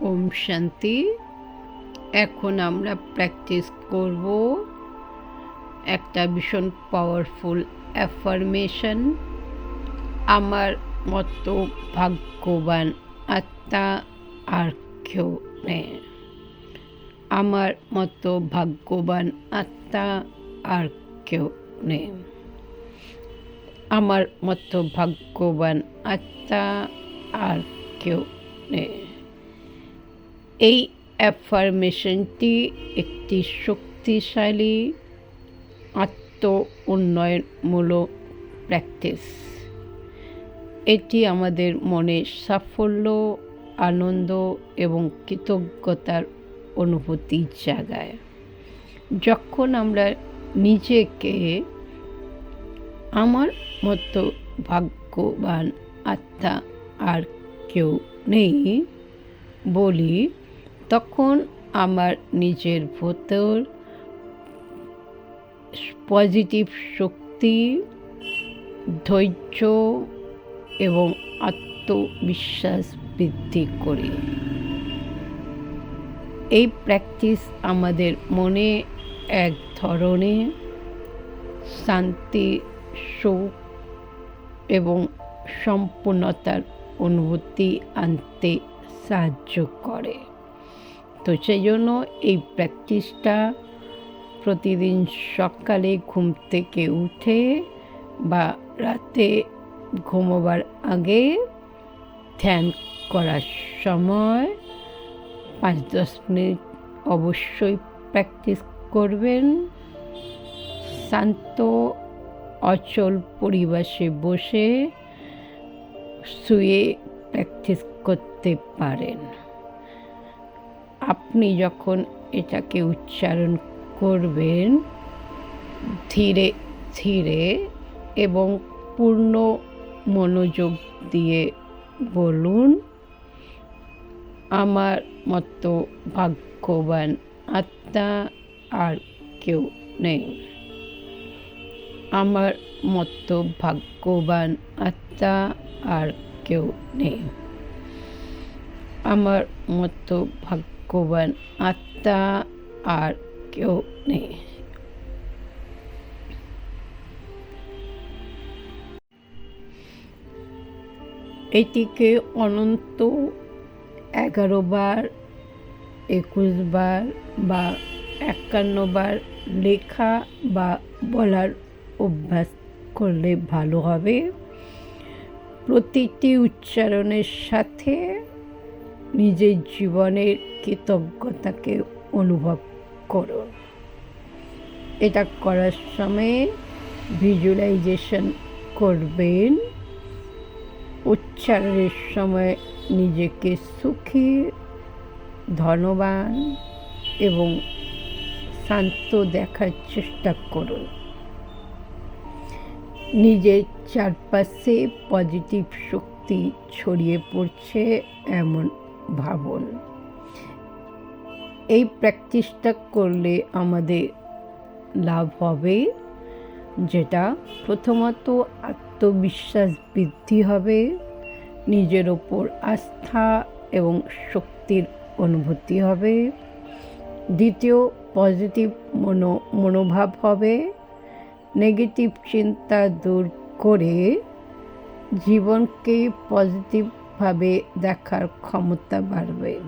ওম শান্তি। এখন আমরা প্র্যাকটিস করব একটা ভীষণ পাওয়ারফুল অ্যাফার্মেশন আমার মতো ভাগ্যবান আত্মা আর কেউ নেই। আমার মতো ভাগ্যবান আত্মা আর কেউ নেই। আমার মতো ভাগ্যবান আত্মা আর কেউ নেই। এই অ্যাফার্মেশনটি একটি শক্তিশালী আত্ম উন্নয়নমূলক প্র্যাকটিস। এটি আমাদের মনে সাফল্য, আনন্দ এবং কৃতজ্ঞতার অনুভূতি জাগায়। যখন আমরা নিজেকে আমার মতো ভাগ্যবান আত্মা আর কেউ নেই বলি তখন আমার নিজের ভেতর পজিটিভ শক্তি, ধৈর্য এবং আত্মবিশ্বাস বৃদ্ধি করি। এই প্র্যাকটিস আমাদের মনে এক ধরনের শান্তি, সুখ এবং সম্পূর্ণতার অনুভূতি আনতে সাহায্য করে। তো সেই জন্য এই প্র্যাকটিসটা প্রতিদিন সকালে ঘুম থেকে উঠে বা রাতে ঘুমোবার আগে ধ্যান করার সময় পাঁচ দশ মিনিট অবশ্যই প্র্যাকটিস করবেন। শান্ত, অচল পরিবেশে বসে শুয়ে প্র্যাকটিস করতে পারেন। আপনি যখন এটাকে উচ্চারণ করবেন, ধীরে ধীরে এবং পূর্ণ মনোযোগ দিয়ে বলুন, আমার মতো ভাগ্যবান আত্মা আর কেউ নেই। আমার মতো ভাগ্যবান আত্মা আর কেউ নেই। আমার মতো ভাগ্যবান আত্মা আর কেউ নেই। এটিকে অনন্ত এগারো বার, একুশ বার বা একান্ন বার লেখা বা বলার অভ্যাস করলে ভালো হবে। প্রতিটি উচ্চারণের সাথে নিজের জীবনের কৃতজ্ঞতাকে অনুভব করুন এটা করার সময় ভিজুয়ালাইজেশন করবেন। উচ্চারণের সময় নিজেকে সুখী, ধনবান এবং শান্ত দেখার চেষ্টা করুন। নিজের চারপাশে পজিটিভ শক্তি ছড়িয়ে পড়ছে এমন ভাবুন। এই প্র্যাকটিসটা করলে আমাদের লাভ হবে যেটা প্রথমত আত্মবিশ্বাস বৃদ্ধি হবে, নিজের ওপর আস্থা এবং শক্তির অনুভূতি হবে। দ্বিতীয়, পজিটিভ মনো, মনোভাব হবে। নেগেটিভ চিন্তা দূর করে জীবনকে পজিটিভভাবে দেখার ক্ষমতা বাড়বে।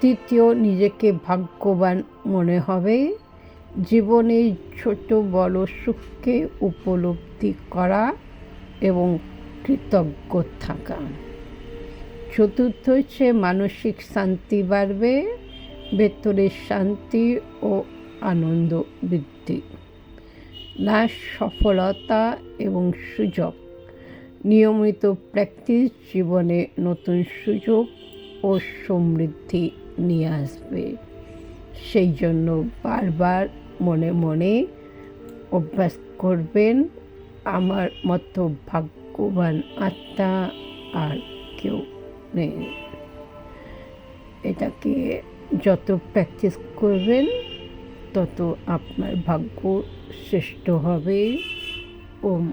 তৃতীয়, নিজেকে ভাগ্যবান মনে হবে। জীবনে ছোট বড় সুখকে উপলব্ধি করা এবং কৃতজ্ঞ থাকা। চতুর্থ হচ্ছে মানসিক শান্তি বাড়বে ভেতরের শান্তি ও আনন্দ বৃদ্ধি। লাশ সফলতা এবং সুযোগ। নিয়মিত প্র্যাকটিস জীবনে নতুন সুযোগ ও সমৃদ্ধি নিয়ে আসবে। সেই জন্য বারবার মনে মনে অভ্যাস করবেন, আমার মতো ভাগ্যবান আত্মা আর কেউ নেই। এটাকে যত প্র্যাকটিস করবেন, তত আপনার ভাগ্য শ্রেষ্ঠ হবে। ওম